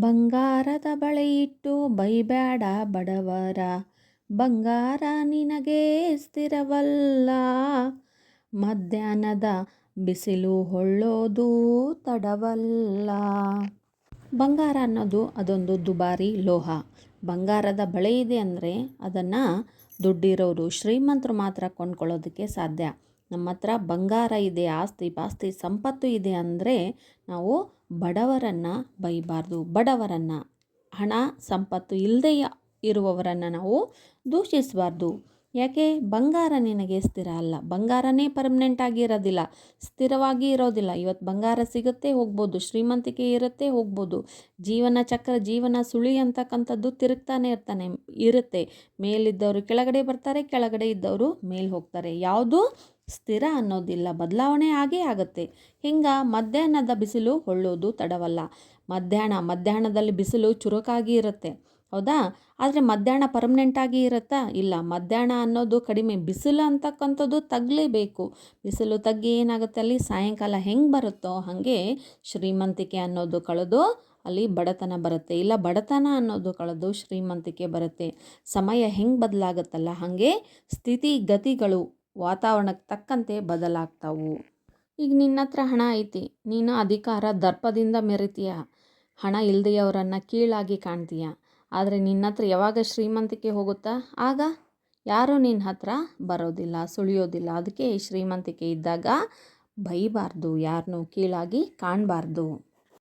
ಬಂಗಾರದ ಬಳೆಯಿಟ್ಟು ಬೈಬ್ಯಾಡ ಬಡವರ, ಬಂಗಾರ ನಿನಗೆ ಸ್ಥಿರವಲ್ಲ. ಮಧ್ಯಾಹ್ನದ ಬಿಸಿಲು ಹೊಳ್ಳೋದು ತಡವಲ್ಲ. ಬಂಗಾರ ಅನ್ನೋದು ಅದೊಂದು ದುಬಾರಿ ಲೋಹ. ಬಂಗಾರದ ಬಳೆ ಇದೆ ಅಂದರೆ ಅದನ್ನು ದುಡ್ಡಿರೋರು ಶ್ರೀಮಂತರು ಮಾತ್ರ ಕೊಂಡ್ಕೊಳ್ಳೋದಕ್ಕೆ ಸಾಧ್ಯ. ನಮ್ಮ ಹತ್ರ ಬಂಗಾರ ಇದೆ, ಆಸ್ತಿ ಪಾಸ್ತಿ ಸಂಪತ್ತು ಇದೆ ಅಂದರೆ ನಾವು ಬಡವರನ್ನು ಬೈಬಾರ್ದು. ಬಡವರನ್ನು ಹಣ, ಸಂಪತ್ತು ಇಲ್ಲದೆ ಇರುವವರನ್ನು ನಾವು ದೂಷಿಸಬಾರ್ದು. ಯಾಕೆ? ಬಂಗಾರ ನಿನಗೆ ಸ್ಥಿರ ಅಲ್ಲ. ಬಂಗಾರನೇ ಪರ್ಮನೆಂಟ್ ಆಗಿ ಇರೋದಿಲ್ಲ. ಸ್ಥಿರವಾಗಿ ಇರೋದಿಲ್ಲ. ಇವತ್ತು ಬಂಗಾರ ಸಿಗುತ್ತೆ, ಹೋಗ್ಬೋದು. ಶ್ರೀಮಂತಿಕೆ ಇರುತ್ತೆ, ಹೋಗ್ಬೋದು. ಜೀವನ ಚಕ್ರ, ಜೀವನ ಸುಳಿ ಅಂತಕ್ಕಂಥದ್ದು ತಿರುಗ್ತಾನೆ ಇರ್ತಾನೆ, ಇರುತ್ತೆ. ಮೇಲಿದ್ದವರು ಕೆಳಗಡೆ ಬರ್ತಾರೆ, ಕೆಳಗಡೆ ಇದ್ದವರು ಮೇಲೆ ಹೋಗ್ತಾರೆ. ಯಾವುದು? ಸ್ಥಿರ ಅನ್ನೋದಿಲ್ಲ. ಬದಲಾವಣೆ ಆಗೇ ಆಗುತ್ತೆ. ಹಿಂಗೆ? ಮಧ್ಯಾಹ್ನದ ಬಿಸಿಲು ಹೊಳ್ಳೋದು ತಡವಲ್ಲ. ಮಧ್ಯಾಹ್ನ, ಮಧ್ಯಾಹ್ನದಲ್ಲಿ ಬಿಸಿಲು ಚುರುಕಾಗಿ ಇರುತ್ತೆ. ಹೌದಾ? ಆದರೆ ಮಧ್ಯಾಹ್ನ ಪರ್ಮನೆಂಟಾಗಿ ಇರುತ್ತಾ? ಇಲ್ಲ, ಮಧ್ಯಾಹ್ನ ಅನ್ನೋದು ಕಡಿಮೆ. ಬಿಸಿಲು ಅಂತಕ್ಕಂಥದ್ದು ತಗ್ಲೇಬೇಕು. ಬಿಸಿಲು ತಗ್ಗಿ ಏನಾಗುತ್ತೆ ಅಲ್ಲಿ? ಸಾಯಂಕಾಲ ಹೆಂಗೆ ಬರುತ್ತೋ ಹಾಗೆ ಶ್ರೀಮಂತಿಕೆ ಅನ್ನೋದು ಕಳೆದು ಅಲ್ಲಿ ಬಡತನ ಬರುತ್ತೆ. ಇಲ್ಲ, ಬಡತನ ಅನ್ನೋದು ಕಳೆದು ಶ್ರೀಮಂತಿಕೆ ಬರುತ್ತೆ. ಸಮಯ ಹೆಂಗೆ ಬದಲಾಗುತ್ತಲ್ಲ? ಹಾಗೆ ಸ್ಥಿತಿ ಗತಿಗಳು ವಾತಾವರಣಕ್ಕೆ ತಕ್ಕಂತೆ ಬದಲಾಗ್ತಾವು. ಈಗ ನಿನ್ನ ಹತ್ರ ಹಣ ಐತಿ. ನೀನು ಅಧಿಕಾರ ದರ್ಪದಿಂದ ಮೆರಿತೀಯ. ಹಣ ಇಲ್ಲದೆಯವರನ್ನು ಕೀಳಾಗಿ ಕಾಣ್ತೀಯ. ಆದರೆ ನಿನ್ನ ಹತ್ರ ಯಾವಾಗ ಶ್ರೀಮಂತಿಕೆ ಹೋಗುತ್ತಾ? ಆಗ ಯಾರೂ ನಿನ್ನ ಹತ್ರ ಬರೋದಿಲ್ಲ, ಸುಳಿಯೋದಿಲ್ಲ. ಅದಕ್ಕೆ ಶ್ರೀಮಂತಿಕೆ ಇದ್ದಾಗ ಬೈಬಾರ್ದು ಯಾರನ್ನೂ ಕೀಳಾಗಿ ಕಾಣಬಾರ್ದು.